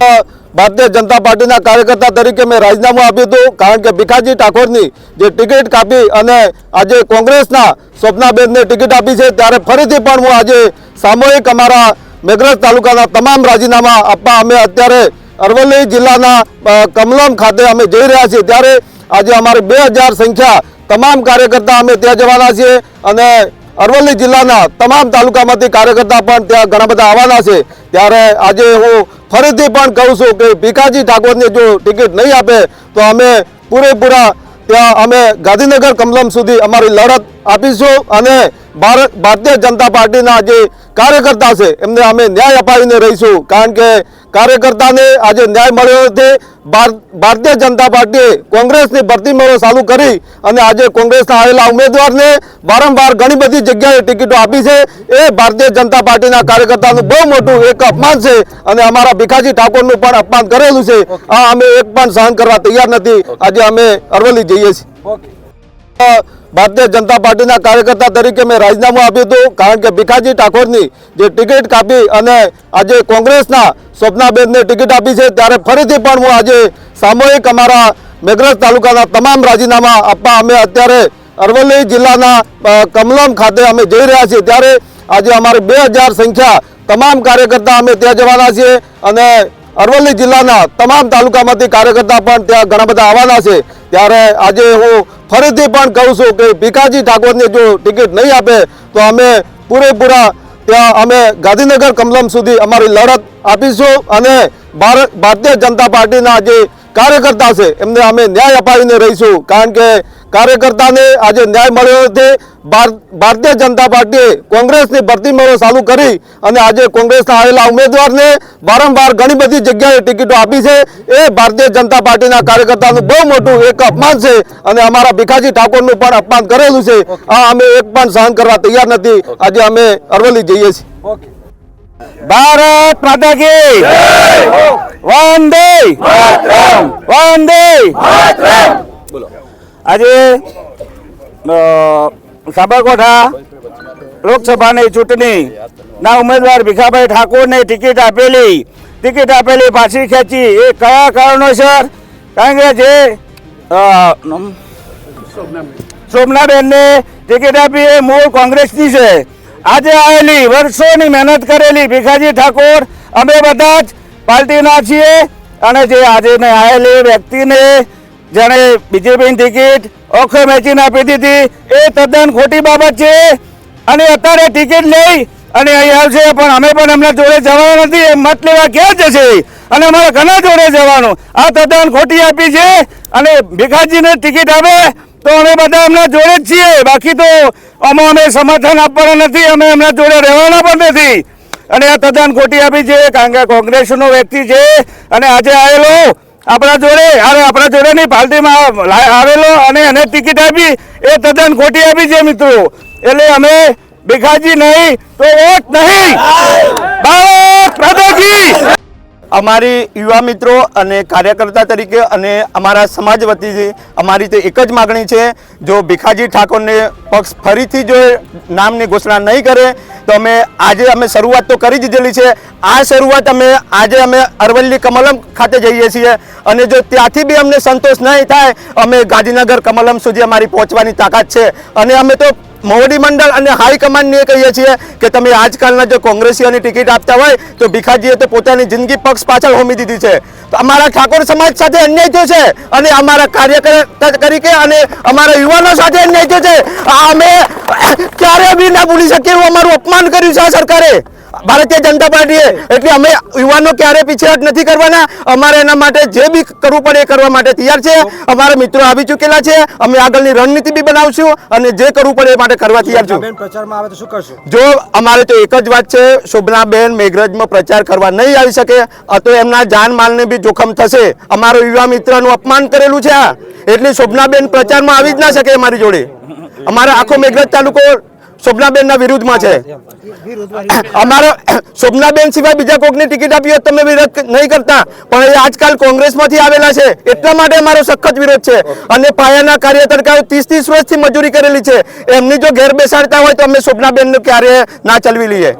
ભારતીય જનતા પાર્ટીના કાર્યકર્તા તરીકે મેં રાજીનામું આપ્યું હતું. કારણ કે ભીખાજી ઠાકોરની જે ટિકિટ કાપી અને આજે કોંગ્રેસના સ્વપ્નાબેનને ટિકિટ આપી છે, ત્યારે ફરીથી પણ હું આજે સામૂહિક અમારા મેઘરજ તાલુકાના તમામ રાજીનામા આપવા અમે અત્યારે અરવલ્લી જિલ્લાના કમલમ ખાતે અમે જઈ રહ્યા છીએ. ત્યારે આજે અમારે બે સંખ્યા તમામ કાર્યકર્તા અમે ત્યાં જવાના છીએ અને અરવલ્લી જિલ્લાના તમામ તાલુકામાંથી કાર્યકર્તા પણ ત્યાં ઘણા બધા આવવાના છે. ત્યારે આજે હું ફરીથી પણ કહું છું કે ભીખાજી ઠાકોરને જો ટિકિટ નહીં આપે, તો અમે પૂરેપૂરા ત્યાં અમે ગાંધીનગર કમલમ સુધી અમારી લડત આપીશું અને ભારત ભારતીય જનતા પાર્ટીના જે કાર્યકર્તા છે, એમને અમે ન્યાય અપાવીને રહીશું. કારણ કે કાર્યકર્તાને આજે ન્યાય મળ્યો નથી. ભાર- ભારતીય જનતા પાર્ટીએ કોંગ્રેસની ભરતી મેળો ચાલુ કરી અને આજે કોંગ્રેસના આવેલા ઉમેદવારને વારંવાર ઘણી બધી જગ્યાએ ટિકિટો આપી છે. એ ભારતીય જનતા પાર્ટીના કાર્યકર્તાનું બહુ મોટું એક અપમાન છે અને અમારા ભીખાજી ઠાકોરનું પણ અપમાન કરેલું છે. આ અમે એક પણ સહન કરવા તૈયાર નથી. આજે અમે અરવલ્લી જઈએ છીએ. ભારતીય જનતા પાર્ટીના કાર્યકર્તા તરીકે મેં રાજીનામું આપ્યું હતું કારણ કે ભીખાજી ઠાકોરની જે ટિકિટ કાપી અને આજે કોંગ્રેસના સ્વપ્નાબેનને ટિકિટ આપી છે. ત્યારે ફરીથી પણ હું આજે સામૂહિક અમારા મેઘરજ તાલુકાના તમામ રાજીનામા આપવા અમે અત્યારે અરવલ્લી જિલ્લાના કમલમ ખાતે અમે જઈ રહ્યા છીએ. ત્યારે આજે અમારે બે સંખ્યા તમામ કાર્યકર્તા અમે ત્યાં જવાના છીએ અને અરવલ્લી જિલ્લાના તમામ તાલુકામાંથી કાર્યકર્તા પણ ત્યાં ઘણા બધા આવવાના છે. ત્યારે આજે હું ફરીથી પણ કહું છું કે ભીખાજી ઠાકોરને જો ટિકિટ નહીં આપે તો અમે પૂરેપૂરા ત્યાં અમે ગાંધીનગર કમલમ સુધી અમારી લડત આપીશું અને ભારત ભારતીય જનતા પાર્ટીના જે કાર્યકર્તા છે, એમને અમે ન્યાય અપાવીને રહીશું. કારણ કે કાર્યકર્તાને આજે ન્યાય મળ્યો નથી. ભારતીય જનતા પાર્ટીએ કોંગ્રેસની ભરતી મેળો ચાલુ કરી અને આજે કોંગ્રેસના આવેલા ઉમેદવારને વારંવાર ઘણી બધી જગ્યાએ ટિકિટો આપી છે. એ ભારતીય જનતા પાર્ટીના કાર્યકર્તાનું બહુ મોટું એક અપમાન છે અને અમારા ભીખાજી ઠાકોરનું પણ અપમાન કરેલું છે. આ અમે એક પણ સહન કરવા તૈયાર નથી. આજે અમે અરવલ્લી જઈએ છીએ. ભારત માતા કી વંદે વંદે આજે સાબરકોઠા લોકસભાની ચૂંટણી. ના, ઉમેદવાર ભીખાભાઈ ઠાકોરને ટિકિટ આપેલી. ટિકિટ આપેલી, પાછી ખેંચી. એ કયા કારણોસર? કારણ કે જે શોભનાબેનને ટિકિટ આપી એ મૂળ કોંગ્રેસની છે. આજે આવેલી, વર્ષોની મહેનત કરેલી ભીખાજી ઠાકોર, અમે બધા જ પાર્ટીના છીએ. અને જે આજે મેં આવેલી વ્યક્તિને જેણે બીજેપીની ટિકિટ ઓખે મેચીને આપી દીધી. એ તદ્દન ખોટી બાબત છે. અને અત્યારે ટિકિટ લઈ અને અહીં આવશે, પણ અમે પણ એમના જોડે જવાના નથી. મત લેવા ક્યાં જશે? અને અમારે ઘણા જોડે જવાનું? આ તદ્દન ખોટી આપી છે. અને ભીખાજીને ટિકિટ આવે તો અમે બધા એમના જોડે જ છીએ. બાકી તો અમે અમે સમર્થન આપવાના નથી. અમે એમના જોડે રહેવાના પણ નથી. અને આ તદ્દન ખોટી આપી છે. કારણ કે કોંગ્રેસનો વ્યક્તિ છે. અને આજે આવેલો આપણા જોડે, અરે આપણા જોડે નહીં પાર્ટીમાં આવેલો અને એને ટિકિટ આપી, એ તદ્દન ખોટી આપી છે મિત્રો. એટલે અમે ભીખાજી નહીં, તો વોટ નહીં. ભારત કી અમારી યુવા મિત્રો અને કાર્યકર્તા તરીકે અને અમારા સમાજ વતીથી અમારી તો એક જ માગણી છે, જો ભીખાજી ઠાકોરને પક્ષ ફરીથી જો નામની ઘોષણા નહીં કરે, તો અમે આજે અમે શરૂઆત તો કરી દીધેલી છે. આ શરૂઆત અમે આજે અમે અરવલ્લી કમલમ ખાતે જઈએ છીએ અને જો ત્યાંથી બી અમને સંતોષ નહીં થાય, અમે ગાંધીનગર કમલમ સુધી અમારી પહોંચવાની તાકાત છે. અને અમે તો મોવડી મંડળ અને હાઈકમાન્ડને કહીએ છીએ કે તમે આજકાલના જો કોંગ્રેસીઓની ટિકિટ આપતા હોય, તો ભીખાજીએ તો પોતાની જિંદગી પક્ષ પાછળ હોમી દીધી છે. અમારા ઠાકોર સમાજ સાથે અન્યાય થયો છે અને અમારા કાર્યકર્તા તરીકે અને અમારા યુવાનો સાથે અન્યાય થયો છે. અમે ક્યારે બી ના ભૂલી શકીએ એવું અમારું અપમાન કર્યું છે આ સરકારે. ભારતીય જનતા પાર્ટીએ. એટલે અમે યુવાનો ક્યારે પીછેહટ નથી કરવાના. અમારે એના માટે જે બી કરવું પડે એ કરવા માટે તૈયાર છે. અમારા મિત્રો આવી ચૂકેલા છે. અમે આગળની રણનીતિ બી બનાવશું અને જે કરવું પડે એ માટે કરવા તૈયાર છું. જો અમારે તો એક જ વાત છે શોભનાબેન મેઘરજમાં પ્રચાર કરવા નહીં આવી શકે. તો એમના જાનમાલને બી જોખમ થશે. અમારો યુવા મિત્રનું અપમાન કરેલું છે આ. એટલે શોભનાબેન પ્રચારમાં આવી જ ના શકે અમારી જોડે. અમારે આખો મેઘરજ તાલુકો શોભનાબેનના વિરુદ્ધમાં છે. અમારો શોભનાબેન સિવાય બીજા કોકની ટિકિટ આપી હોત તમે વિરોધ નહીં કરતા. પણ એ આજકાલ કોંગ્રેસમાંથી આવેલા છે. એટલા માટે અમારો સખત વિરોધ છે. અને પાયાના કાર્યકર્તાઓ ત્રીસ ત્રીસ વર્ષથી મજૂરી કરેલી છે. એમની જો ઘેર બેસાડતા હોય તો અમે શોભનાબેનનું ક્યારે ના ચલવી લઈએ.